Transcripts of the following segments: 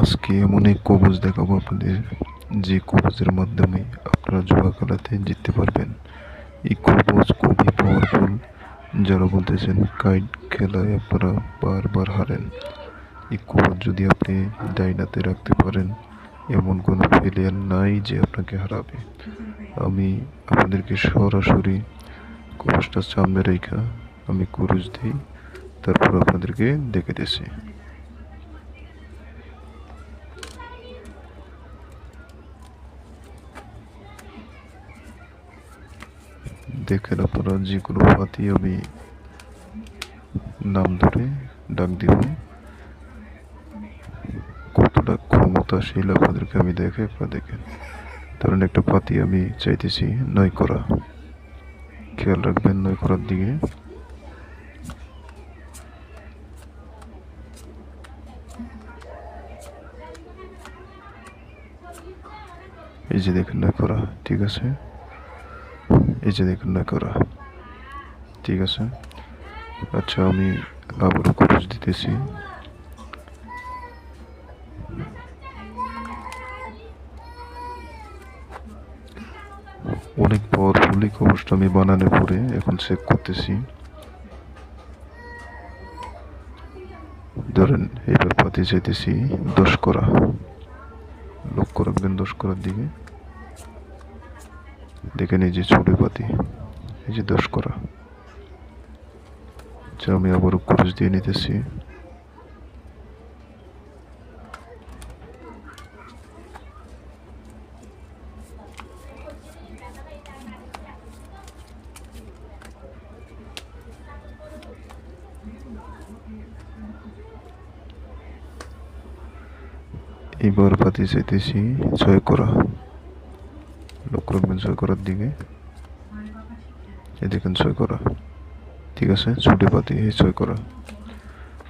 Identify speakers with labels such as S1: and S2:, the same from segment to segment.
S1: আজকে এমন এক কবজ দেখাবো আপনাদের, যে কবজের মাধ্যমে আপনারা জুয়া খেলাতে জিততে পারবেন। এই কবজ খুবই পাওয়ারফুল যারা বলতেছেন কাইট খেলায় আপনারা বারবার হারেন। এই কবজ যদি আপনি ডাইনাতে রাখতে পারেন, এমন কোনো ফেলিয়ার নাই যে আপনাকে হারাবে। আমি আপনাদেরকে সরাসরি কবজটা সামনে রেখা আমি কুরুজ দিই, তারপর আপনাদেরকে দেখে দিছি দেখেন আপনারা যে কোনো পাতি আমি নাম ধরে ডাক দিব। কতটা ক্ষমতাশীল আপনাদেরকে আমি দেখে, আপনারা দেখেন। ধরেন একটা পাতি আমি চাইতেছি, নয় করা। খেয়াল রাখবেন নয় করার দিকে। এই যে দেখেন, নয় করা, ঠিক আছে? এই যে দেখুন না করা ঠিক আছে? আচ্ছা আমি আবারও খরচ দিতেছি। অনেক পর পাওয়ারফুলি কবচটা আমি বানানোর পরে এখন চেক করতেছি। ধরেন এবার পাতি যেতেছি দশ করা। লক্ষ্য রাখবেন দশ করার দিকে। দেখেন এই যে ছোট পাতি এই যে দশ করা। আচ্ছা আমি আবারও খরচ দিয়ে নিতেছি। এবার পাতি চাইতেছি ছয় করা। রাখবেন ছয় করার দিকে। এই দেখেন ছয় করা। ঠিক আছে, ছুটি পাতি এই ছয় করা।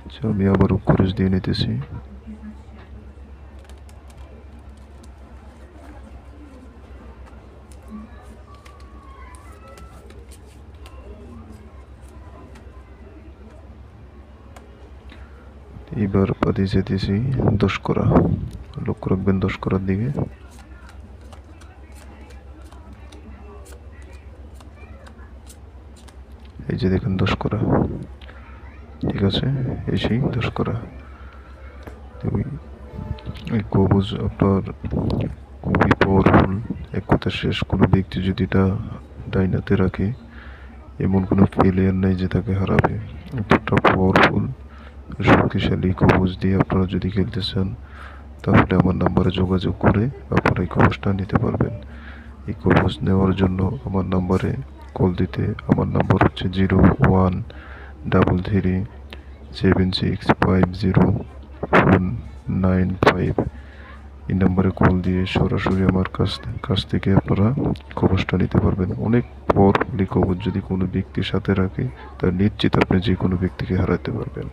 S1: আচ্ছা আমি আবার খরচ দিয়ে নিতেছি। এবার পাতি যেতেছি দশ করা। লক্ষ্য রাখবেন দশ করার দিকে। এই যে দেখেন দশ করা। ঠিক আছে? এই সেই দশ করা এই কবজ আপনার খুবই পাওয়ারফুল এক কথা শেষ, কোনো ব্যক্তি যদি এটা ডাইনাতে রাখে, এমন কোনো ফেলিয়ার নেই যে তাকে হারাবে। এতটা পাওয়ারফুল শক্তিশালী কবজ দিয়ে আপনারা যদি খেলতে চান, তাহলে আমার নাম্বারে যোগাযোগ করে আপনারা এই কবজটা নিতে পারবেন। এই কবজ নেওয়ার জন্য আমার নাম্বারে কল দিতে আমার নম্বর হচ্ছে zero one double three seven six five zero four nine five এই নম্বরে কল দিয়ে সরাসরি আমার কাছ কাছ থেকে আপনারা খবরটা নিতে পারবেন। অনেক পর খবর যদি কোনো ব্যক্তির সাথে রাখে, তার নিশ্চিত আপনি যে কোনো ব্যক্তিকে হারাতে পারবেন।